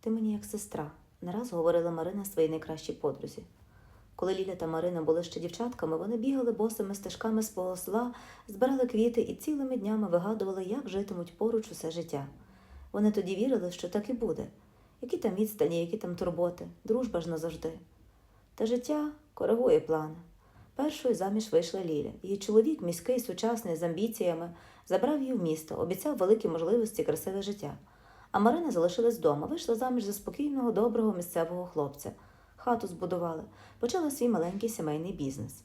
Ти мені як сестра, не раз говорила Марина своїй найкращій подрузі. Коли Ліля та Марина були ще дівчатками, вони бігали босими стежками з села, збирали квіти і цілими днями вигадували, як житимуть поруч усе життя. Вони тоді вірили, що так і буде. Які там відстані, які там турботи, дружба ж назавжди. Та життя коригує плани. Першою заміж вийшла Ліля. Її чоловік, міський, сучасний, з амбіціями, забрав її в місто, обіцяв великі можливості, красиве життя. А Марина залишилась вдома, вийшла заміж за спокійного, доброго місцевого хлопця. Хату збудували, почала свій маленький сімейний бізнес.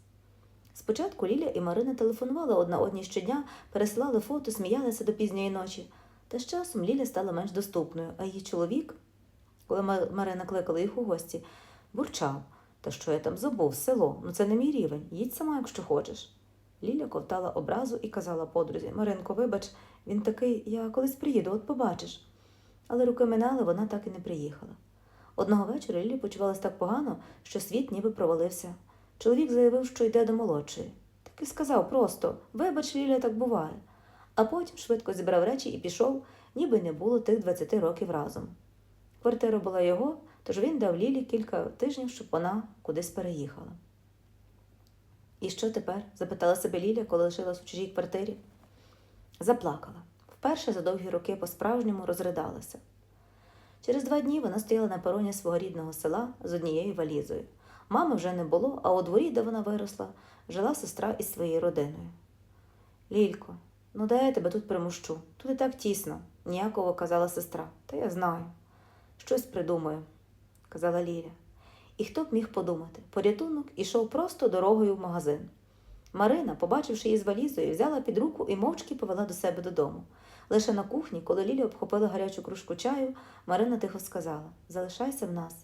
Спочатку Ліля і Марина телефонували одна одній щодня, пересилали фото, сміялися до пізньої ночі. Та з часом Ліля стала менш доступною, а її чоловік, коли Марина кликала їх у гості, бурчав. Та що я там забув, село, ну це не мій рівень, їдь сама, якщо хочеш. Ліля ковтала образу і казала подрузі Маринко, вибач, він такий, я колись приїду, от побачиш. Але роки минали, вона так і не приїхала. Одного вечора Лілі почувалась так погано, що світ ніби провалився. Чоловік заявив, що йде до молодшої. Так і сказав просто вибач, Ліля, так буває. А потім швидко зібрав речі і пішов, ніби не було тих 20 років разом. Квартира була його, тож він дав Лілі кілька тижнів, щоб вона кудись переїхала. І що тепер? запитала себе Ліля, коли лишилась у чужій квартирі. Заплакала. Вперше за довгі роки по-справжньому розридалася. Через два дні вона стояла на пероні свого рідного села з однією валізою. Мами вже не було, а у дворі, де вона виросла, жила сестра із своєю родиною. Лілько, ну дай я тебе тут примущу. Тут і так тісно, ніяково казала сестра. Та я знаю. Щось придумаю, казала Ліля. І хто б міг подумати, порятунок ішов просто дорогою в магазин. Марина, побачивши її з валізою, взяла під руку і мовчки повела до себе додому. Лише на кухні, коли Ліля обхопила гарячу кружку чаю, Марина тихо сказала: Залишайся в нас.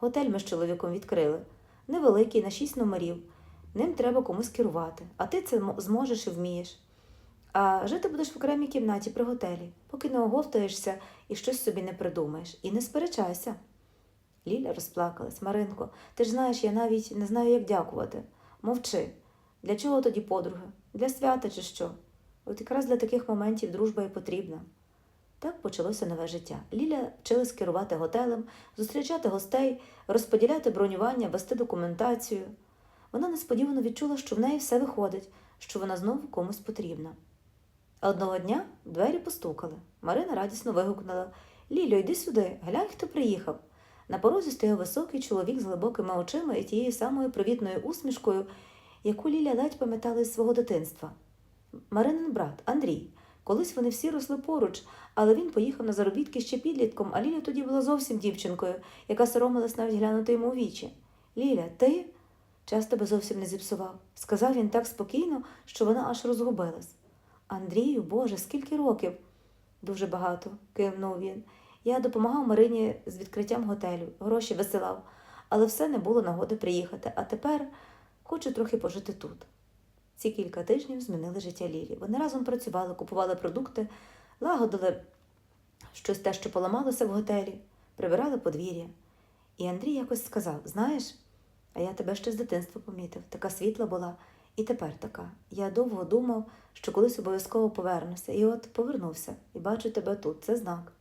Готель ми з чоловіком відкрили. Невеликий, на шість номерів. Ним треба комусь керувати, а ти це зможеш і вмієш. А жити будеш в окремій кімнаті при готелі, поки не оговтаєшся і щось собі не придумаєш. І не сперечайся. Ліля розплакалась. Маринко, ти ж знаєш, я навіть не знаю, як дякувати. Мовчи. Для чого тоді подруги? Для свята чи що? От якраз для таких моментів дружба і потрібна. Так почалося нове життя. Ліля вчилась керувати готелем, зустрічати гостей, розподіляти бронювання, вести документацію. Вона несподівано відчула, що в неї все виходить, що вона знову комусь потрібна. Одного дня двері постукали. Марина радісно вигукнула Лілю, йди сюди, глянь, хто приїхав. На порозі стояв високий чоловік з глибокими очима і тією самою привітною усмішкою, яку Ліля ледь пам'ятала із свого дитинства. Маринин брат Андрій. Колись вони всі росли поруч, але він поїхав на заробітки ще підлітком, а Ліля тоді була зовсім дівчинкою, яка соромилась навіть глянути йому у вічі. Ліля, ти? Час тебе зовсім не зіпсував. Сказав він так спокійно, що вона аж розгубилась. Андрію, Боже, скільки років? Дуже багато, кивнув він. Я допомагав Марині з відкриттям готелю, гроші висилав, але все не було нагоди приїхати, а тепер хочу трохи пожити тут. Ці кілька тижнів змінили життя Лілі. Вони разом працювали, купували продукти, лагодили щось те, що поламалося в готелі, прибирали подвір'я. І Андрій якось сказав: Знаєш, а я тебе ще з дитинства помітив, така світла була, і тепер така. Я довго думав, що колись обов'язково повернуся, і от повернувся, і бачу тебе тут. Це знак.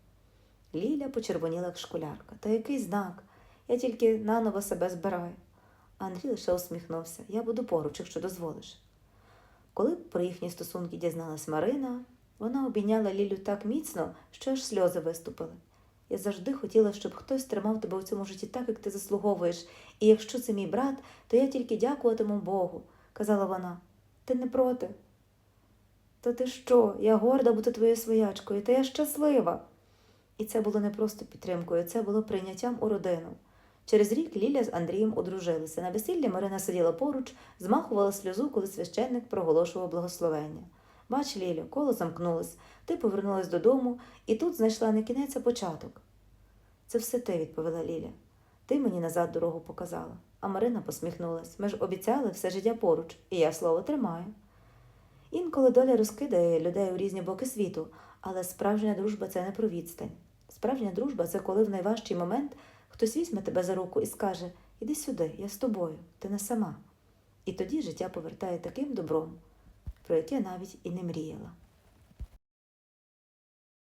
Ліля почервоніла, як школярка. Та який знак? Я тільки наново себе збираю. Андрій лише усміхнувся. Я буду поруч, якщо дозволиш. Коли про їхні стосунки дізналась Марина, вона обійняла Лілю так міцно, що аж сльози виступили. Я завжди хотіла, щоб хтось тримав тебе у цьому житті так, як ти заслуговуєш, і якщо це мій брат, то я тільки дякуватиму Богу, казала вона. Ти не проти? Та ти що? Я горда бути твоєю своячкою, та я щаслива. І це було не просто підтримкою, це було прийняттям у родину. Через рік Ліля з Андрієм одружилися. На весіллі Марина сиділа поруч, змахувала сльозу, коли священник проголошував благословення. Бач, Лілю, коло замкнулось, ти повернулась додому, і тут знайшла не кінець, а початок. Це все ти, відповіла Ліля. Ти мені назад дорогу показала. А Марина посміхнулась. Ми ж обіцяли все життя поруч, і я слово тримаю. Інколи доля розкидає людей у різні боки світу, але справжня дружба це не про відстань. Справжня дружба це коли в найважчий момент хтось візьме тебе за руку і скаже Іди сюди, я з тобою, ти не сама. І тоді життя повертає таким добром, про яке навіть і не мріяла.